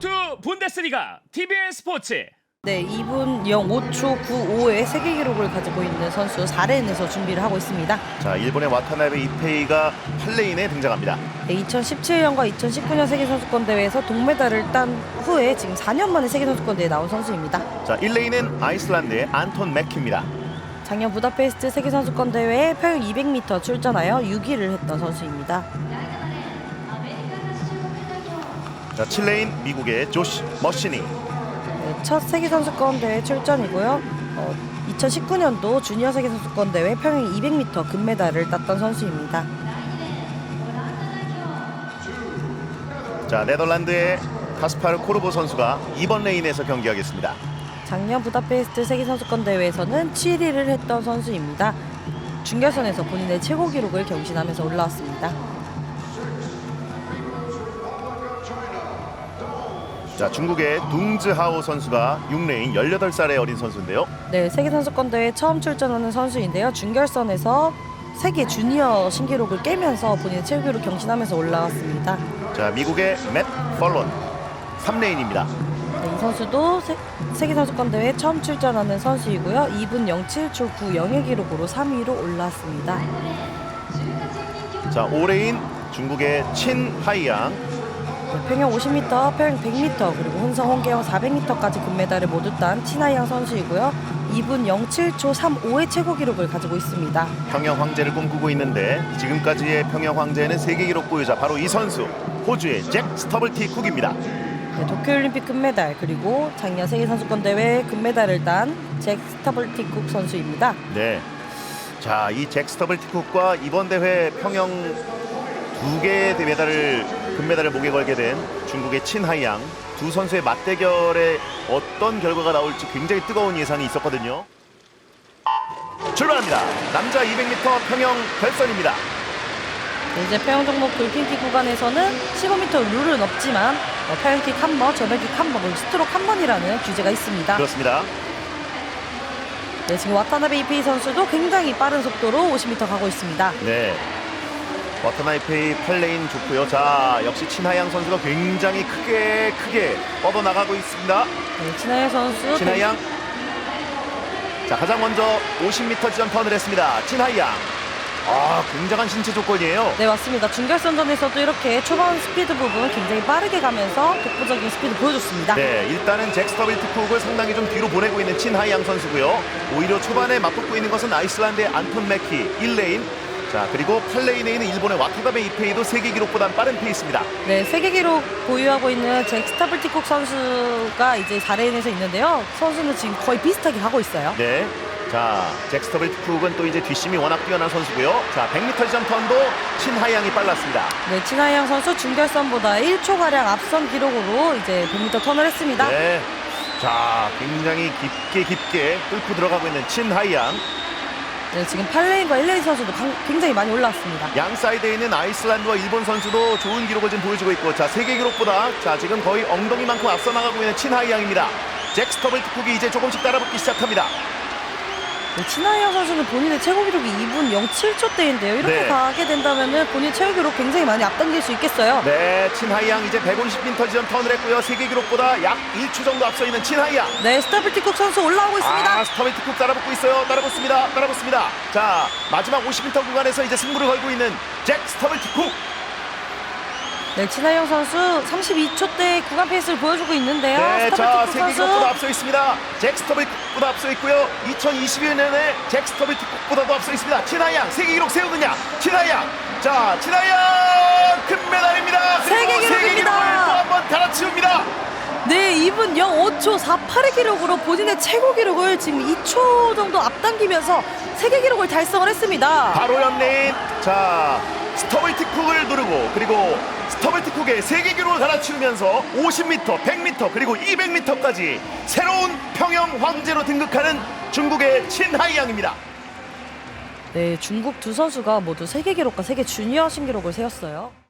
투 분데스리가 TBN 스포츠 네, 2분 05초 95의 세계 기록을 가지고 있는 선수 4레인에서 준비를 하고 있습니다. 자, 일본의 와타나베 이페이가 8레인에 등장합니다. 네, 2017년과 2019년 세계 선수권 대회에서 동메달을 딴 후에 지금 4년 만에 세계 선수권 대회에 나온 선수입니다. 자, 1레인은 아이슬란드의 안톤 맥키입니다. 작년 부다페스트 세계 선수권 대회에 평영 200m 출전하여 6위를 했던 선수입니다. 자, 7레인 미국의 조시 머시니. 네, 첫 세계 선수권 대회 출전이고요. 어, 2019년도 주니어 세계 선수권 대회 평영 200m 금메달을 땄던 선수입니다. 자, 네덜란드의 카스파르 코르보 선수가 2번 레인에서 경기하겠습니다. 작년 부다페스트 세계 선수권 대회에서는 7위를 했던 선수입니다. 중결선에서 본인의 최고 기록을 경신하면서 올라왔습니다. 자, 중국의 둥즈하오 선수가 6레인 18살의 어린 선수인데요. 네, 세계 선수권 대회 처음 출전하는 선수인데요. 중결선에서 세계 주니어 신기록을 깨면서 본인의 기록 경신하면서 올라왔습니다. 자, 미국의 맷 펄론 3레인입니다. 네, 이 선수도 세, 계 선수권 대회 처음 출전하는 선수이고요. 2분 07초 90의 기록으로 3위로 올라왔습니다. 자, 5레인 중국의 친 하이양. 네, 평영 50m, 평영 100m 그리고 혼성 홍계영 400m까지 금메달을 모두 딴 치나이양 선수이고요. 2분 07초 35의 최고 기록을 가지고 있습니다. 평영 황제를 꿈꾸고 있는데 지금까지의 평영 황제는 세계 기록 보유자 바로 이 선수 호주의 잭 스터블티 쿡입니다. 네, 도쿄올림픽 금메달 그리고 작년 세계 선수권 대회 금메달을 딴 잭 스타블티 쿡 선수입니다. 네. 자, 이 잭 스터블티 쿡과 이번 대회 평영 두 개의 메달을 금메달을 목에 걸게 된 중국의 친 하이양 두 선수의 맞대결에 어떤 결과가 나올지 굉장히 뜨거운 예상이 있었거든요. 출발합니다. 남자 200m 평영 결선입니다. 네, 이제 평영 종목 돌핀킥 구간에서는 15m 룰은 없지만 어, 평영킥 한 번, 저변킥 한 번, 스트로크 한 번이라는 규제가 있습니다. 그렇습니다. 네, 지금 와타나베 이페이 선수도 굉장히 빠른 속도로 50m 가고 있습니다. 네. 와타나이페이 8레인 좋고요. 자, 역시 친하양 선수가 굉장히 크게 크게 뻗어 나가고 있습니다. 네, 진하야 선수 친하양. 자, 가장 먼저 50m 지점 턴을 했습니다. 친하양. 아, 굉장한 신체 조건이에요. 네 맞습니다. 중결선전에서도 이렇게 초반 스피드 부분 굉장히 빠르게 가면서 독보적인 스피드 보여줬습니다. 네, 일단은 잭스터빌트 쿡을 상당히 좀 뒤로 보내고 있는 친하양 선수고요. 오히려 초반에 맞붙고 있는 것은 아이슬란드의 안톤 맥키 1레인. 자, 그리고 8레인에 있는 일본의 와타나베 이페이도 세계 기록보단 빠른 페이스입니다. 네, 세계 기록 보유하고 있는 잭 스타블티콕 선수가 이제 4레인에서 있는데요. 선수는 지금 거의 비슷하게 가고 있어요. 네. 자, 잭스터빌트 쿡은 또 이제 뒷심이 워낙 뛰어난 선수고요. 자, 100m 지점 턴도 친하양이 빨랐습니다. 네, 진하양 선수 중결선보다 1초 가량 앞선 기록으로 이제 100m 턴을 했습니다. 네. 자, 굉장히 깊게 깊게 뚫고 들어가고 있는 친하양. 네, 지금 8레인과 1레인 선수도 강- 굉장히 많이 올라왔습니다. 양 사이드에 있는 아이슬란드와 일본 선수도 좋은 기록을 지금 보여주고 있고 자 세계 기록보다 자 지금 거의 엉덩이만큼 앞서 나가고 있는 친하이 양입니다. 잭스터블트 쿡이 이제 조금씩 따라붙기 시작합니다. 네, 친하양 선수는 본인의 최고 기록이 2분 07초대인데요. 이렇게 네. 가게 된다면 본인 최고 기록 굉장히 많이 앞당길 수 있겠어요. 네, 친하이양 이제 150m 지점 턴을 했고요. 세계 기록보다 약 1초 정도 앞서 있는 친하이양. 네, 스타블티콕 선수 올라오고 있습니다. 아, 스터블트 쿡 따라붙고 있어요. 따라붙습니다. 따라붙습니다. 자, 마지막 50m 구간에서 이제 승부를 걸고 있는 잭 스터블트 쿡. 네, 친하영 선수 32초 대 구간 페이스를 보여주고 있는데요. 네, 자, 스타블티콕 세계 기록보다 앞서 있습니다. 잭 스터블트보다 앞서 있고요. 2021년에 잭 스터블트보다도 앞서 있습니다. 친하양 세계 기록 세우느냐? 친하양. 자, 친하양 금메달입니다. 그리고 세계 기록입니다. 세계 기록을 또 한번 갈아치웁니다. 네, 2분 05초 48의 기록으로 본인의 최고 기록을 지금 2초 정도 앞당기면서 세계 기록을 달성을 했습니다. 바로 옆레인. 자, 스터블트쿡을 누르고 그리고 스터블트쿡의 세계 기록을 갈아치우면서 50m, 100m 그리고 200m까지 새로운 평영 황제로 등극하는 중국의 친하이양입니다. 네, 중국 두 선수가 모두 세계 기록과 세계 주니어 신기록을 세웠어요.